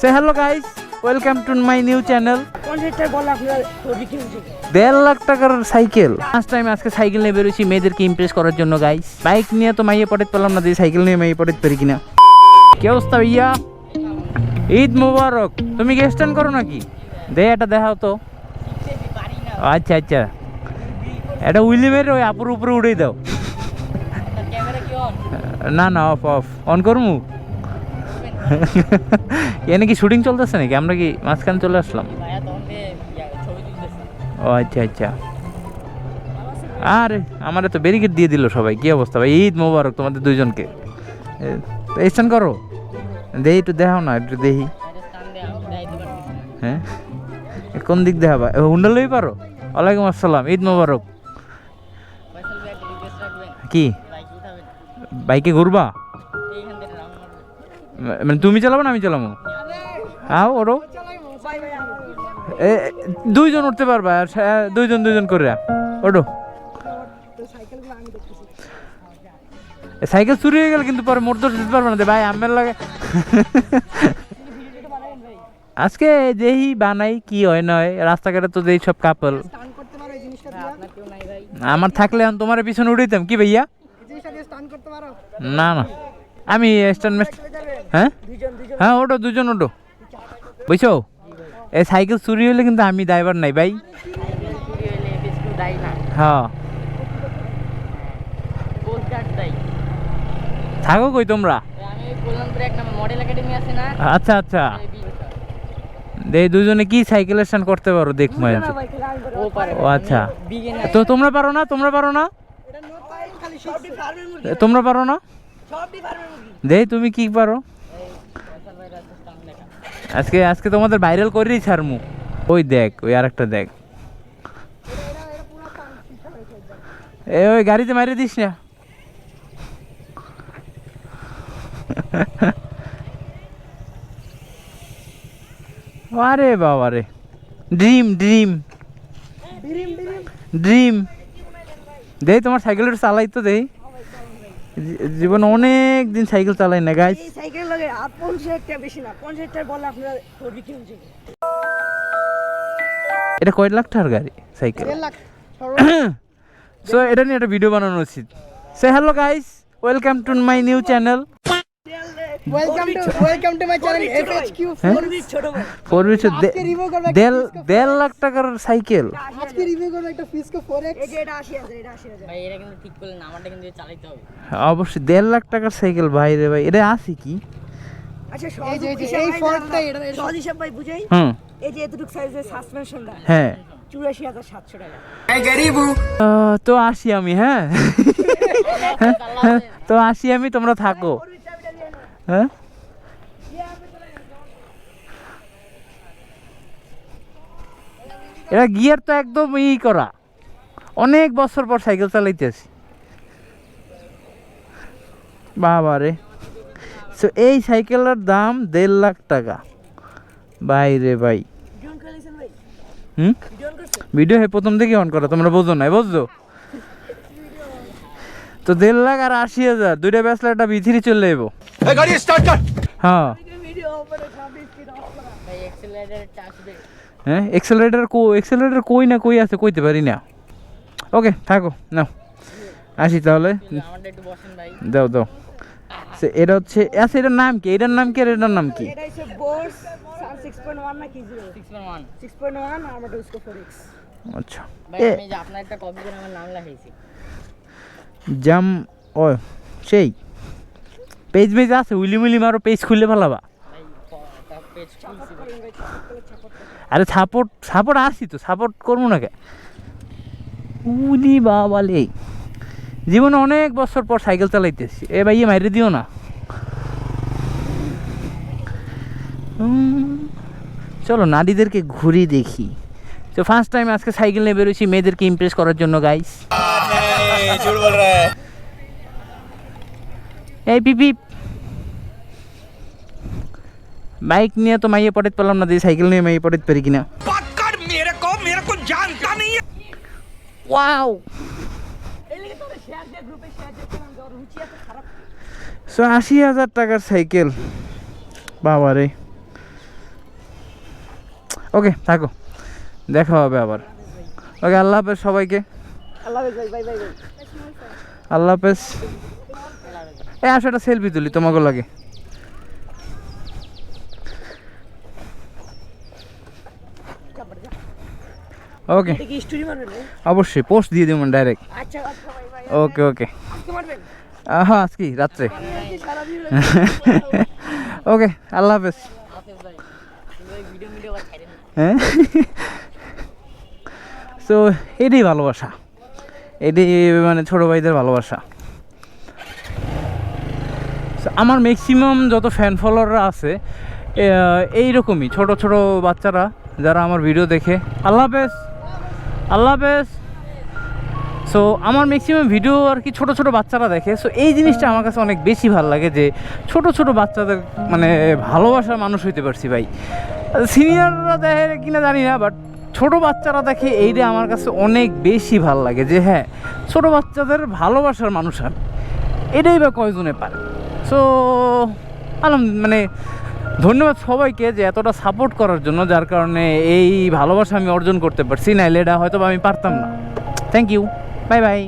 Say hello guys welcome to my new channel দেড় লাখ টাকার cycle. First time আজকে cycle নিয়ে বেরোছি মেয়েদেরকে ইমপ্রেস করার জন্য গাইস বাইক নিয়ে তো মাইয়ে পটেত পেলাম না দিয়ে সাইকেল নিয়ে মাইয়ে পটেত পারি কিনা। কি অবস্থা ভাইয়া? ঈদ মুবারক। তুমি কি স্ট্যান্ড করো নাকি? দে এটা দেখাও তো। আচ্ছা আচ্ছা। এটা উইলিমের ওই আপুর উপরে উড়েই দাও। না না অফ অফ অন করমু? এনে কি শুটিং চলতেছে নাকি? আমরা কি মাঝখানে চলে আসলাম? ও আচ্ছা আচ্ছা। আরে আমারে তো ব্যারিকেড দিয়ে দিল সবাই। কি অবস্থা ভাই? ঈদ মোবারক তোমাদের দুইজনকে। স্ট্যান্ড করো। দেহি একটু দেখাও না একটু না হ্যাঁ? কোন দিক দেখাবা লই পারো? ওয়ালাইকুম আসসালাম ঈদ মোবারক। কি? বাইকে ঘুরবা? মানে তুমি চালাবো না আমি চালাবো আও ওরো এ, দুইজন উঠতে পারবা দুইজন দুইজন করে। ওঠো সাইকেল চুরি হয়ে গেল, কিন্তু পরে মোটর দিতে পারব না। ভাই, আমের লাগে। আজকে যেই বানাই, কি হয় না হয়, রাস্তাঘাটে তো যেই সব কাপল আমার থাকলে তোমার পিছনে উঠাইতাম। কি ভাইয়া? না না। আমি স্ট্যান্ড হ্যাঁ? হ্যাঁ ওটো দুজন ওটো বুঝছ? এই সাইকেল চুরি হলে কিন্তু আমি ড্রাইভার নাই ভাই। হ্যাঁ। থাকো কই তোমরা? আচ্ছা আচ্ছা। এই দুজনে কি সাইকেল স্ট্যান্ড করতে পারো দেখব ও আচ্ছা। তো তোমরা পারো না? তোমরা পারো না? তোমরা পারো না? দে, তুমি কি পারো ফয়সাল ভাই রাস্তা স্থান দেখা আজকে আজকে তোমাদের ভাইরাল করেই ছাড়মু। ওই দেখ ওই আরেকটা দেখ। এ ওই গাড়িতে মারি দিস না। আরে বাবা রে। Dream dream. ড্রিম দেই তোমার সাইকেলটা চালাই তো দেই। জীবনে অনেক দিন সাইকেল চালাই না গাইস সাইকেল লাগে পঞ্চাশটা বেশি না পঞ্চাশটার বল আপনার বিক্রি হচ্ছে এটা কয় লাখ টাকার গাড়ি সাইকেল? লাখ সো এটা নিয়ে একটা ভিডিও বানানো উচিত। সে hello guys welcome to my new channel welcome to welcome to my channel FHQ হ্যাঁ? ছোট ভাই দেড় দেড় লাখ টাকার সাইকেল। আজকে রিভিউ করব একটা ফিসকো 4x এটা 80000 এটা 80000 ভাই এটা কিন্তু ঠিক করলেন আমারটা কিন্তু চালাতে হবে। অবশ্যই দেড় লাখ টাকার সাইকেল ভাই রে ভাই এটা আছে কি? আচ্ছা এই যে এই ফর্কটা এটা সহজ হিসাব ভাই বুঝাই? হুম। এই যে এতটুকু সাইজের সাসপেনশনটা হ্যাঁ। 84700 টাকা। তো আসি আমি হ্যাঁ। তো আসি আমি তোমরা থাকো। হ্যাঁ? এটা গিয়ার তো একদম ই করা। অনেক বছর পর সাইকেল চালাইতেছি বাবা রে সো এই সাইকেলের দাম দেড় লাখ টাকা। ভাই রে ভাই। হুম? ভিডিও হে প্রথম থেকে অন করা তোমরা বোঝো না বুঝছ তো দেড় লাখ আর আশি হাজার। দুইটা বেসলে একটা বিথিরি চলে যাব গাড়ি স্টার্ট কর। হ্যাঁ। হ্যাঁ এক্সেলারেটার কো এক্সেলারেটার কই না কই আছে কইতে পারি না। ওকে থাকো নাও। আসি তাহলে। দাও দাও। সে এটা হচ্ছে আচ্ছা এটার নাম কি? এটার নাম কি আর এটার নাম কি? এটা হচ্ছে বোস 6.1 না কি 6.1 6.1 আর আমারটা উসকো 4x আচ্ছা। এ আপনার একটা কপি করে আমার নাম লাগাইছি জাম ও সেই। পেজ মেজ আছে, উইলি মুলি মারো পেজ খুললে ভাই। আরে সাপোর্ট সাপোর্ট আসি তো সাপোর্ট করব না কে? উলি বাবালে জীবনে অনেক বছর পর সাইকেল চালাইতেছি। এ ভাই মাইরে দিও না। চলো নারীদেরকে ঘুরি দেখি। তো ফার্স্ট টাইম আজকে সাইকেল নিয়ে বেরোছি মেয়েদেরকে ইমপ্রেস করার জন্য গাইস झूठ बोल रहा है এই পিপি বাইক নিয়ে তো মাইয়ে পটেত পেলাম না দিয়ে সাইকেল নিয়ে মাইয়ে পটেত পারি কিনা पकड़ मेरे को मेरे को जानता नहीं है ওয়াও এই লিগে তোরে শেয়ার দে গ্রুপে শেয়ার দে কারণ তোর রুচি এত খারাপ সো আশি হাজার টাকার সাইকেল বাবা রে ওকে থাকো দেখা হবে আবার ওকে আল্লাহ হাফেজ সবাইকে আল্লাহ হাফেজ এ আসো একটা সেলফি তুলি তোমাকে লাগে। ওকে? অবশ্যই পোস্ট দিয়ে দেবেন ডাইরেক্ট ওকে ওকে হ্যাঁ আজকে রাত্রে। ওকে আল্লাহ হাফেজ। হ্যাঁ? তো এটাই ভালোবাসা। এটাই মানে ছোটো ভাইদের ভালোবাসা। আমার ম্যাক্সিমাম যত ফ্যান ফলোয়াররা আছে এইরকমই, ছোট ছোট বাচ্চারা যারা আমার ভিডিও দেখে। আল্লাহ হাফেজ আল্লাহ হাফেজ। সো আমার ম্যাক্সিমাম ভিডিও আর কি ছোট ছোট বাচ্চারা দেখে। সো এই জিনিসটা আমার কাছে অনেক বেশি ভালো লাগে যে, ছোট ছোট বাচ্চাদের মানে ভালোবাসার মানুষ হইতে পারছি ভাই। সিনিয়ররা দেখে কিনা জানি না বাট ছোট বাচ্চারা দেখে এইটা আমার কাছে অনেক বেশি ভালো লাগে যে হ্যাঁ ছোট বাচ্চাদের ভালোবাসার মানুষ আর এটাই বা কয়জনে পারে? সো আলম মানে ধন্যবাদ সবাইকে যে এতটা সাপোর্ট করার জন্য, যার কারণে এই ভালোবাসা আমি অর্জন করতে পারছি না এটা হয়তো আমি পারতাম না। Thank you bye bye